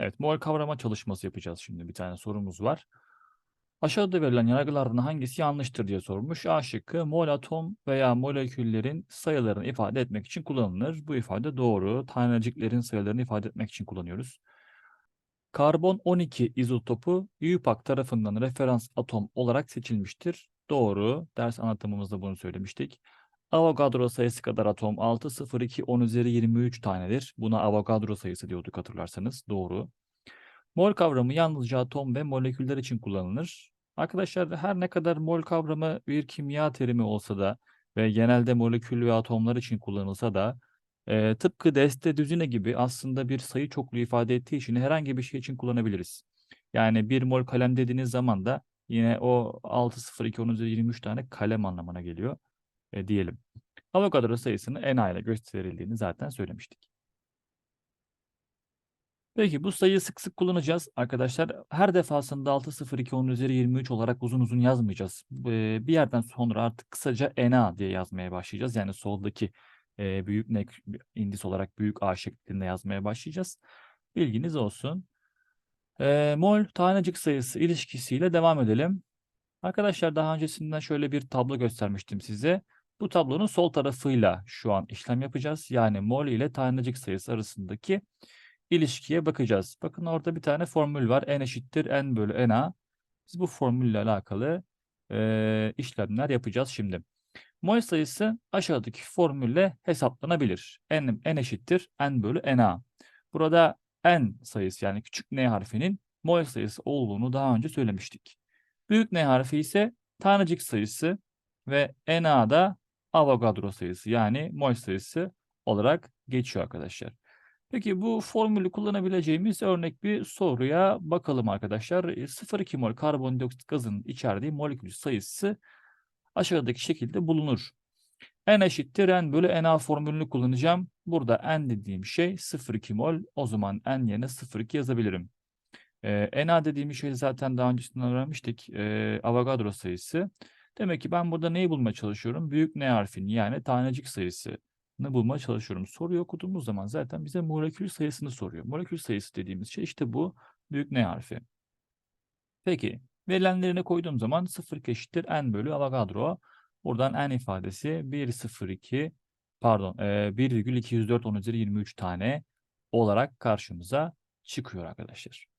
Evet, mol kavrama çalışması yapacağız şimdi. Bir tane sorumuz var. Aşağıda verilen yargılardan hangisi yanlıştır diye sormuş. A şıkkı mol atom veya moleküllerin sayılarını ifade etmek için kullanılır. Bu ifade doğru. Taneciklerin sayılarını ifade etmek için kullanıyoruz. Karbon 12 izotopu UPAC tarafından referans atom olarak seçilmiştir. Doğru. Ders anlatımımızda bunu söylemiştik. Avogadro sayısı kadar atom 6, 0, 2, 10 üzeri 23 tanedir. Buna Avogadro sayısı diyorduk hatırlarsanız. Doğru. Mol kavramı yalnızca atom ve moleküller için kullanılır. Arkadaşlar her ne kadar mol kavramı bir kimya terimi olsa da ve genelde molekül ve atomlar için kullanılsa da e, tıpkı deste düzine gibi aslında bir sayı çokluğu ifade ettiği için herhangi bir şey için kullanabiliriz. Yani bir mol kalem dediğiniz zaman da yine o 6, 0, 2, 10 üzeri 23 tane kalem anlamına geliyor e, diyelim. Avogadro sayısının Na ile gösterildiğini zaten söylemiştik. Peki bu sayıyı sık sık kullanacağız arkadaşlar. Her defasında 6, 0, 2, 10 üzeri 23 olarak uzun uzun yazmayacağız. Bir yerden sonra artık kısaca Na diye yazmaya başlayacağız. Yani soldaki büyük ne indis olarak büyük A şeklinde yazmaya başlayacağız. Bilginiz olsun. Mol tanecik sayısı ilişkisiyle devam edelim. Arkadaşlar daha öncesinden şöyle bir tablo göstermiştim size. Bu tablonun sol tarafıyla şu an işlem yapacağız. Yani mol ile tanecik sayısı arasındaki ilişkiye bakacağız. Bakın orada bir tane formül var. N eşittir N bölü Na. Biz bu formülle alakalı e, işlemler yapacağız şimdi. Mol sayısı aşağıdaki formülle hesaplanabilir. N, N eşittir N bölü Na. Burada N sayısı yani küçük N harfinin mol sayısı olduğunu daha önce söylemiştik. Büyük N harfi ise tanecik sayısı ve Na da Avogadro sayısı yani mol sayısı olarak geçiyor arkadaşlar. Peki bu formülü kullanabileceğimiz örnek bir soruya bakalım arkadaşlar. 0,2 mol karbondioksit gazının içerdiği molekül sayısı aşağıdaki şekilde bulunur. N eşittir N bölü Na formülünü kullanacağım. Burada N dediğim şey 0,2 mol. O zaman N yerine 0,2 yazabilirim. Ee, Na dediğim şey zaten daha öncesinden öğrenmiştik. Ee, Avogadro sayısı. Demek ki ben burada neyi bulmaya çalışıyorum? Büyük N harfini yani tanecik sayısı bulmaya çalışıyorum. Soruyu okuduğumuz zaman zaten bize molekül sayısını soruyor. Molekül sayısı dediğimiz şey işte bu büyük N harfi. Peki verilenlerine koyduğum zaman 0 eşittir N bölü Avogadro. Buradan N ifadesi 1,02 pardon e, 1,204 10 üzeri 23 tane olarak karşımıza çıkıyor arkadaşlar.